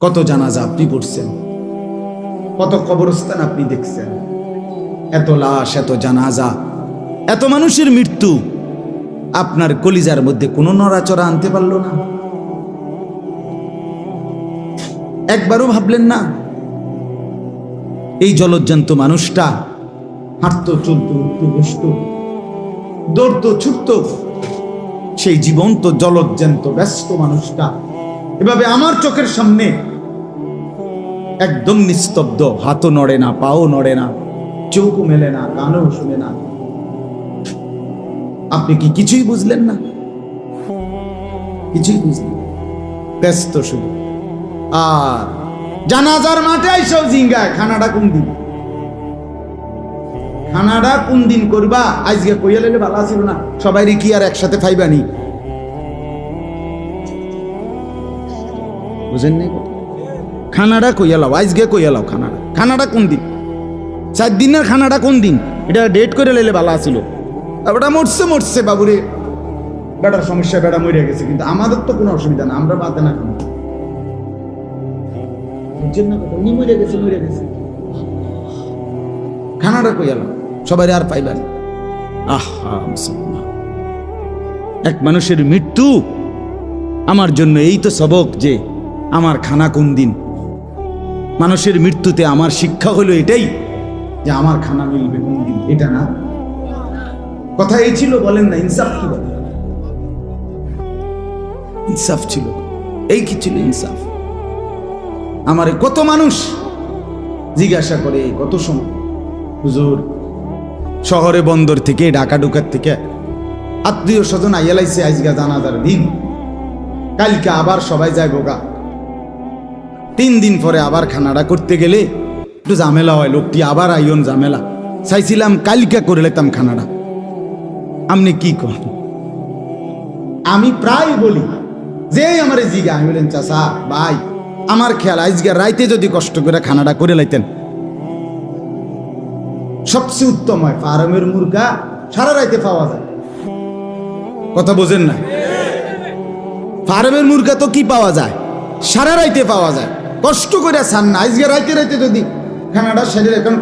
কত জানাজা আপনি পড়ছেন? কত কবরস্থান আপনি দেখছেন? এত লাশ, এত জানাজা, এত মানুষের মৃত্যু, আপনার কলিজার মধ্যে কোনো নড়াচড়া আনতে পারল না? একবারও ভাবলেন না? এই জলজ্জান্ত মানুষটা হাঁটতো, চলতো, উঠতো, বসতো, দৌড়তো, ছুটতো, সেই জীবন্ত, জলজ্জান্ত, ব্যস্ত মানুষটা এভাবে আমার চোখের সামনে একদম নিস্তব্ধ, হাতও নড়ে না, পাও নড়ে না, চোখও মেলে না, কানও শুনে না। আপনি কি কিছুই বুঝলেন না? কিছুই বুঝলেন ব্যস্ত শুধু। আর জানাজার মাঠে আইসব জিঙ্গায় খানাটা কোন দিন? খানাটা কোন দিন করবা? আজকে কইয়া লেলে ভালো ছিল না। সবাই কি আর একসাথে ফাইবানি বুঝেন নাই? খানাটা কইয়া লাও আজকে কইয়া লাও খানাটা খানাটা কোন দিন? চার দিনের খানাটা কোন দিন? এটা ডেট করে লেলে ভালো ছিল বেটা মরছে মরছে বাবুরে। বেটার সমস্যা, বেটা মরে গেছে, কিন্তু আমাদের তো কোনো অসুবিধা না আমরা বাদে না খানাটা সবাই আর আহা এক মানুষের মৃত্যু, আমার জন্য এই তো সবক যে আমার খানা কোন দিন মানুষের মৃত্যুতে আমার শিক্ষা হলো এটাই যে আমার খানা মিলবে কোন দিন এটা না। কথা এই ছিল, বলেন না, ইনসাফ কি বলেন ইনসাফ ছিল। এই কি ছিল ইনসাফ? আমারে কত মানুষ জিজ্ঞাসা করে কত সময়? হুজুর, শহরে বন্দর থেকে, ঢাকা ঢুকার থেকে আত্মীয় স্বজন আইয়ালাইছে আজকে জানাজার দিন। কালকে আবার সবাই যায় বোগা তিন দিন পরে আবার খানাটা করতে গেলে একটু ঝামেলা হয়, লোকটি আবার আইন ঝামেলা। চাইছিলাম কালকে করে লেতাম খানাটা আপনি কি করেন আমি প্রায় বলি, যে আমার জিগা, আমি বলেন চাষা ভাই, আমার খেয়াল, আজকে রাইতে যদি কষ্ট করে খানাটা করে লাইতেন। সবচেয়ে উত্তম হয়, ফার্মের মুরগা সারা রাইতে পাওয়া যায়। কথা বোঝেন না? ফার্মের মুরগা তো কি পাওয়া যায়? সারা রাইতে পাওয়া যায়। কষ্ট করে ছান না। আজকে রাইতে রাইতে যদি খানাটা সেরে এখন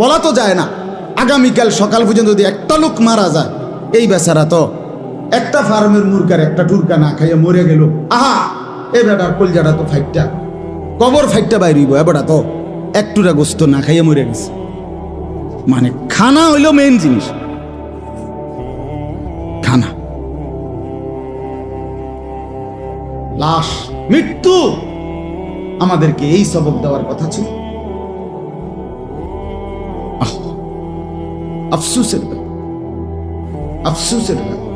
বলা তো যায় না। আগামীকাল সকাল পর্যন্ত যদি একটা লোক মারা যায়, এই বেচারা তো একটা ফার্মের মুরগার একটা টুরকা না খাইয়া মরে গেল। আহা, এ বেটার কলজাটা তো ফাইটটা। কবর ফাইটটা বাইরিব এবারটা তো একটুরা গোস্ত না খাইয়া মরে গেছে। মানে খানা হইল মেইন জিনিস। খানা। লাশ, মৃত্যু! আমাদেরকে এই সবক দেওয়ার কথা ছিল। আফসুসের ব্যাপার। আফসুসের ব্যাপার।